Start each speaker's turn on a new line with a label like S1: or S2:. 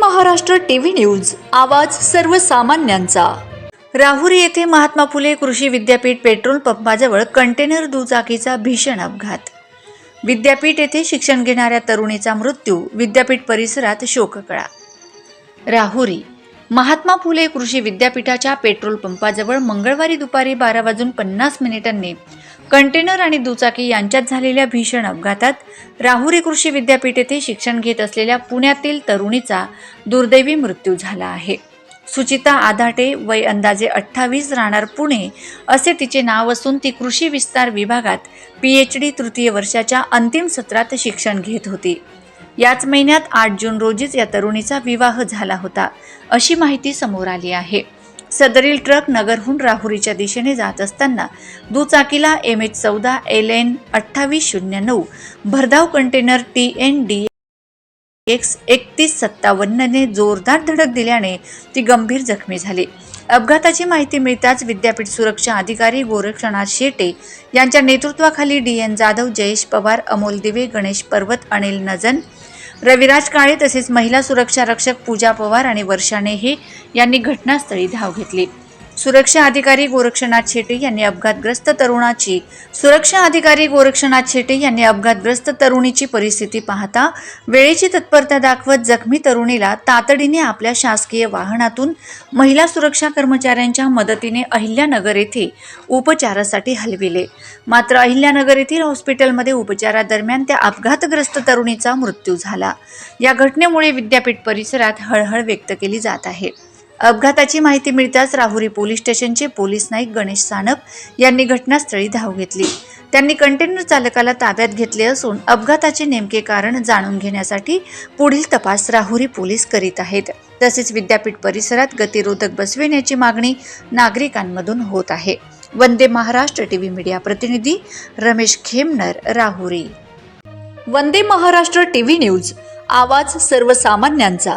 S1: Maharashtra TV news आवाज सर्वसामान्यांचा. राहुरी येथे महात्मा फुले कृषी विद्यापीठ पेट्रोल पंपाजवळ कंटेनर दुचाकीचा भीषण अपघात. विद्यापीठ येथे शिक्षण घेणाऱ्या तरुणीचा मृत्यू विद्यापीठ परिसरात शोककळा. राहुरी महात्मा फुले कृषी विद्यापीठाच्या पेट्रोल पंपाजवळ मंगळवारी दुपारी बारा वाजून पन्नास मिनिटांनी कंटेनर आणि दुचाकी यांच्यात झालेल्या भीषण अपघातात राहुरी कृषी विद्यापीठ येथे शिक्षण घेत असलेल्या पुण्यातील तरुणीचा दुर्दैवी मृत्यू झाला आहे. सुचिता आधाटे वय अंदाजे अठ्ठावीस राहणार पुणे असे तिचे नाव असून ती कृषी विस्तार विभागात पी एच डी तृतीय वर्षाच्या अंतिम सत्रात शिक्षण घेत होती. याच महिन्यात आठ जून रोजीच या तरुणीचा विवाह झाला होता अशी माहिती समोर आली आहे. सदरील ट्रक नगरहून राहुरीच्या दिशेने जात असताना दुचाकीला एम एच चौदा एल एन अठ्ठावीस शून्य नऊ भरधाव container T N D X एकतीस सत्तावन्नने जोरदार धडक दिल्याने ती गंभीर जखमी झाली. अपघाताची माहिती मिळताच विद्यापीठ सुरक्षा अधिकारी गोरक्षनाथ शेटे यांच्या नेतृत्वाखाली डी एन जाधव जयेश पवार अमोल दिवे गणेश पर्वत अनिल नजन रविराज काळे तसेच महिला सुरक्षा रक्षक पूजा पवार आणि वर्षा नेहे यांनी घटनास्थळी धाव घेतली. सुरक्षा अधिकारी गोरक्षनाथ शेटे यांनी अपघातग्रस्त तरुणाची सुरक्षा अधिकारी गोरक्षनाथ शेटे यांनी अपघातग्रस्त तरुणीची परिस्थिती पाहता वेळेची तत्परता दाखवत जखमी तरुणीला तातडीने आपल्या शासकीय वाहनातून महिला सुरक्षा कर्मचाऱ्यांच्या मदतीने अहिल्यानगर येथे उपचारासाठी हलविले. मात्र अहिल्यानगर येथील हॉस्पिटलमध्ये उपचारादरम्यान त्या अपघातग्रस्त तरुणीचा मृत्यू झाला. या घटनेमुळे विद्यापीठ परिसरात हळहळ व्यक्त केली जात आहे. अपघाताची माहिती मिळताच राहुरी पोलीस स्टेशनचे पोलीस नाईक गणेश सानप यांनी घटनास्थळी धाव घेतली. त्यांनी कंटेनर चालकाला ताब्यात घेतले असून अपघाताचे नेमके कारण जाणून घेण्यासाठी पुढील तपास राहुरी पोलीस करीत आहेत. तसेच विद्यापीठ परिसरात गतिरोधक बसविण्याची मागणी नागरिकांमधून होत आहे. वंदे महाराष्ट्र टीव्ही मीडिया प्रतिनिधी रमेश खेमनर राहुरी. वंदे महाराष्ट्र टीव्ही न्यूज आवाज सर्वसामान्यांचा.